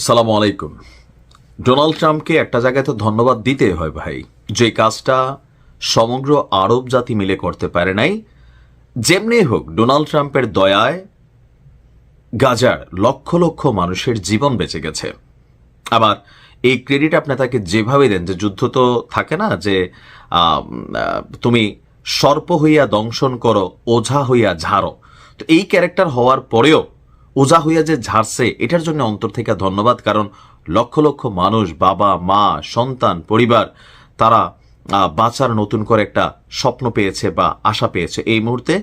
আসসালামু আলাইকুম। ডোনাল্ড ট্রাম্পকে একটা জায়গায় তো ধন্যবাদ দিতে হয় ভাই। যে কাজটা সমগ্র আরব জাতি মিলে করতে পারে নাই, যেমনি হোক ডোনাল্ড ট্রাম্পের দয়ায় গাজার লক্ষ লক্ষ মানুষের জীবন বেঁচে গেছে। আবার এই ক্রেডিট আপনি তাকে যেভাবে দেন, যে যুদ্ধ তো থাকে না, যে তুমি সর্প হইয়া দংশন করো, ওঝা হইয়া ঝাড়ো, তো এই ক্যারেক্টার হওয়ার পরেও ওঝা হইয়া যে ঝাড়ছে, এটার জন্য অন্তর থেকে ধন্যবাদ, কারণ লক্ষ লক্ষ মানুষ, বাবা, মা, সন্তান, পরিবার, তারা বাঁচার নতুন করে একটা স্বপ্ন পেয়েছে বা আশা পেয়েছে। এই মুহূর্তে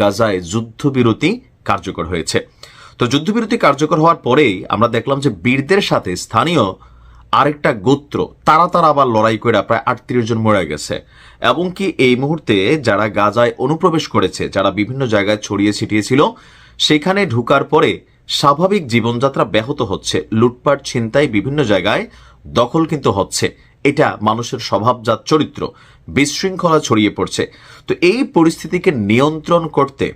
গাজায় যুদ্ধবিরতি কার্যকর হয়েছে। তো যুদ্ধবিরতি কার্যকর হওয়ার পরেই আমরা দেখলাম যে বীরদের সাথে স্থানীয় আরেকটা গোত্র, তারা তারা আবার লড়াই করে প্রায় আটত্রিশ জন মরে গেছে। এবং কি এই মুহূর্তে যারা গাজায় অনুপ্রবেশ করেছে, যারা বিভিন্ন জায়গায় ছড়িয়ে ছিটিয়েছিল সেখানে ঢুকার পরে স্বাভাবিক জীবনযাত্রা ব্যাহত হচ্ছে। লুটপাট, ছিনতাই বিভিন্ন জায়গায় দখল কিন্তু হচ্ছে। এটা মানুষের স্বভাবজাত চরিত্র। বিশৃঙ্খলা ছড়িয়ে পড়ছে। তো এই পরিস্থিতিকে নিয়ন্ত্রণ করতে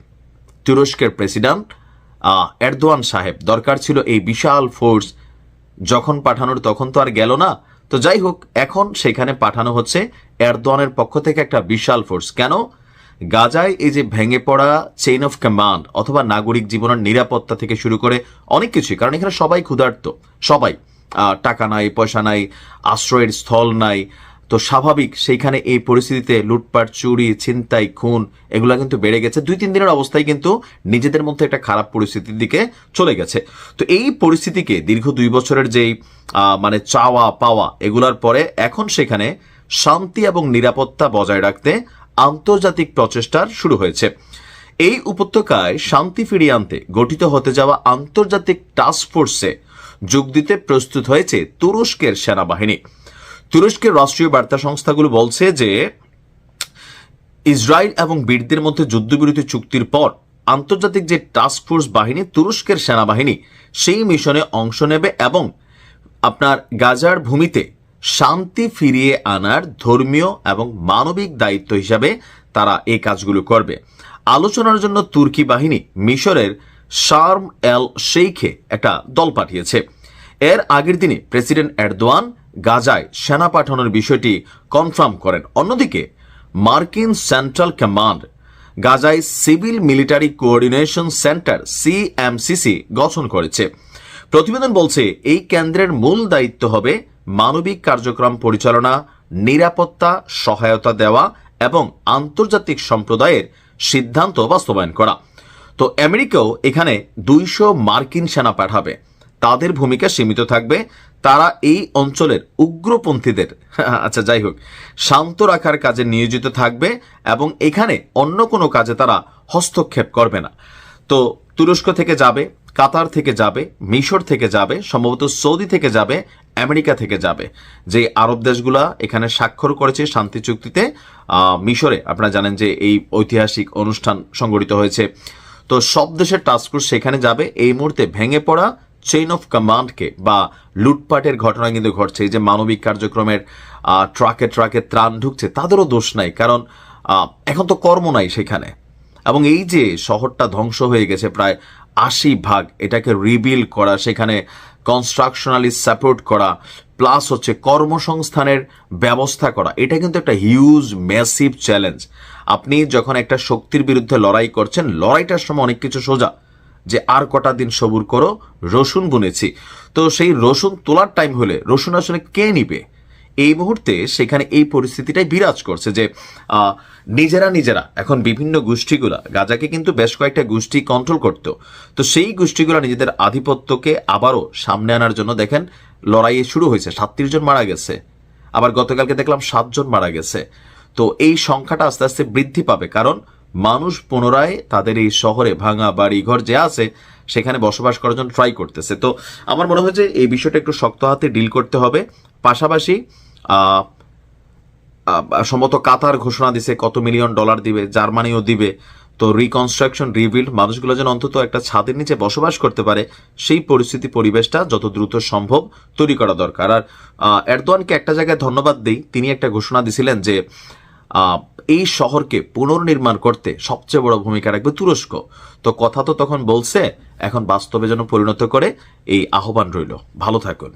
তুরস্কের প্রেসিডেন্ট এরদোয়ান সাহেব, দরকার ছিল এই বিশাল ফোর্স যখন পাঠানোর তখন তো আর গেল না। তো যাই হোক, এখন সেখানে পাঠানো হচ্ছে এরদোয়ানের পক্ষ থেকে একটা বিশাল ফোর্স। কেন? গাজায় এই যে ভেঙে পড়া চেইন অফ কমান্ড অথবা নাগরিক জীবনের নিরাপত্তা থেকে শুরু করে অনেক কিছুই, কারণ এখানে সবাই ক্ষুধার্ত, সবাই। টাকা নাই, পয়সা নাই, আশ্রয়ের স্থল নাই। তো স্বাভাবিক সেইখানে এই পরিস্থিতিতে লুটপাট, চুরি, ছিনতাই, খুন এগুলো কিন্তু বেড়ে গেছে। দুই, তিন দিনের অবস্থায় কিন্তু নিজেদের মধ্যে একটা খারাপ পরিস্থিতির দিকে চলে গেছে। তো এই পরিস্থিতিকে দীর্ঘ দুই বছরের যেই মানে চাওয়া পাওয়া এগুলার পরে এখন সেখানে শান্তি এবং নিরাপত্তা বজায় রাখতে আন্তর্জাতিক প্রচেষ্টার শুরু হয়েছে। এই উপত্যকায় শান্তি ফিরিয়ে আনতে গঠিত হতে যাওয়া আন্তর্জাতিক টাস্ক ফোর্সে যোগ দিতে প্রস্তুত হয়েছে তুরস্কের সেনাবাহিনী। তুরস্কের রাষ্ট্রীয় বার্তা সংস্থাগুলো বলছে যে, ইসরায়েল এবং বীরদের মধ্যে যুদ্ধবিরতি চুক্তির পর আন্তর্জাতিক যে টাস্ক ফোর্স বাহিনী তুরস্কের সেনাবাহিনী, সেই মিশনে অংশ নেবে এবং আপনার গাজার ভূমিতে শান্তি ফিরিয়ে আনার ধর্মীয় এবং মানবিক দায়িত্ব হিসাবে তারা এই কাজগুলো করবে। আলোচনার জন্য তুর্কি বাহিনী মিশরের শার্ম এল শেইখে একটা দল পাঠিয়েছে। এর আগের দিনে প্রেসিডেন্ট এরদোয়ান গাজায় সেনা পাঠানোর বিষয়টি কনফার্ম করেন। অন্যদিকে, মার্কিন সেন্ট্রাল কমান্ড গাজায় civil military coordination centre CMCC গঠন করেছে। প্রতিবেদন বলছে, এই কেন্দ্রের মূল দায়িত্ব হবে মানবিক কার্যক্রম পরিচালনা, নিরাপত্তা, সহায়তা দেওয়া এবং আন্তর্জাতিক সম্প্রদায়ের সিদ্ধান্ত বাস্তবায়ন করা। তো আমেরিকাও এখানে দুইশো মার্কিন সেনা পাঠাবে। তাদের ভূমিকা সীমিত থাকবে। তারা এই অঞ্চলের উগ্রপন্থীদের আচ্ছা যাই হোক, শান্ত রাখার কাজে নিয়োজিত থাকবে এবং এখানে অন্য কোনো কাজে তারা হস্তক্ষেপ করবে না। তো তুরস্ক থেকে যাবে, কাতার থেকে যাবে, মিশর থেকে যাবে, সম্ভবত সৌদি থেকে যাবে আমেরিকা থেকে যাবে। যে আরব দেশগুলা এখানে স্বাক্ষর করেছে শান্তি চুক্তিতে মিশরে। আপনারা জানেন যে এই ঐতিহাসিক অনুষ্ঠান সংগঠিত হয়েছে। তো সব দেশের টাস্কফোর্স সেখানে যাবে। এই মুহূর্তে ভেঙে পড়া চেইন অফ কমান্ডকে বা লুটপাটের ঘটনা কিন্তু ঘটছে। এই যে মানবিক কার্যক্রমের ট্রাকে ট্রাকে ত্রাণ ঢুকছে, তাদেরও দোষ নাই। কারণ এখন তো কর্ম নাই সেখানে। এবং এই যে শহরটা ধ্বংস হয়ে গেছে প্রায় আশি ভাগ, এটাকে রিবিল করা, সেখানে কনস্ট্রাকশনালি সাপোর্ট করা প্লাস হচ্ছে কর্মসংস্থানের ব্যবস্থা করা, এটা কিন্তু একটা হিউজ ম্যাসিভ চ্যালেঞ্জ আপনি যখন একটা শক্তির বিরুদ্ধে লড়াই করছেন, লড়াইটার সময় অনেক কিছু সোজা, যে আর কটা দিন সবুর করো, রসুন বুনেছি। তো সেই রসুন তোলার টাইম হলে, রসুন আসলে কে নিবে? এই মুহূর্তে সেখানে এই পরিস্থিতিটাই বিরাজ করছে যে নিজেরা নিজেরা, এখন বিভিন্ন গোষ্ঠীগুলা, গাজাকে কিন্তু বেশ কয়েকটা গোষ্ঠী কন্ট্রোল করতো। তো সেই গোষ্ঠীগুলা নিজেদের আধিপত্যকে আবারও সামনে আনার জন্য দেখেন, লড়াইয়ে শুরু হয়েছে, সাতত্রিশ জন মারা গেছে। আবার গতকালকে দেখলাম সাতজন মারা গেছে। তো এই সংখ্যাটা আস্তে আস্তে বৃদ্ধি পাবে, কারণ মানুষ পুনরায় তাদের এই শহরে ভাঙা বাড়ি ঘর যে আছে, সেখানে বসবাস করার জন্য ট্রাই করতেছে। তো আমার মনে হয় যে এই বিষয়টা একটু শক্ত হাতে ডিল করতে হবে। পাশাপাশি সম্ভবত কাতার ঘোষণা দিছে কত মিলিয়ন ডলার দিবে, জার্মানিও দিবে। তো রিকনস্ট্রাকশন রিবিল্ড মানুষগুলো যেন অন্তত একটা ছাদের নিচে বসবাস করতে পারে, সেই পরিস্থিতি পরিবেশটা যত দ্রুত সম্ভব তৈরি করা দরকার। আর এরদোয়ানকে একটা জায়গায় ধন্যবাদ দিই, তিনি একটা ঘোষণা দিছিলেন যে এই শহরকে পুনর্নির্মাণ করতে সবচেয়ে বড় ভূমিকা রাখবে তুরস্ক। তো কথা তো তখন বলছে, এখন বাস্তবে যেন পরিণত করে এই আহ্বান রইল। ভালো থাকুন।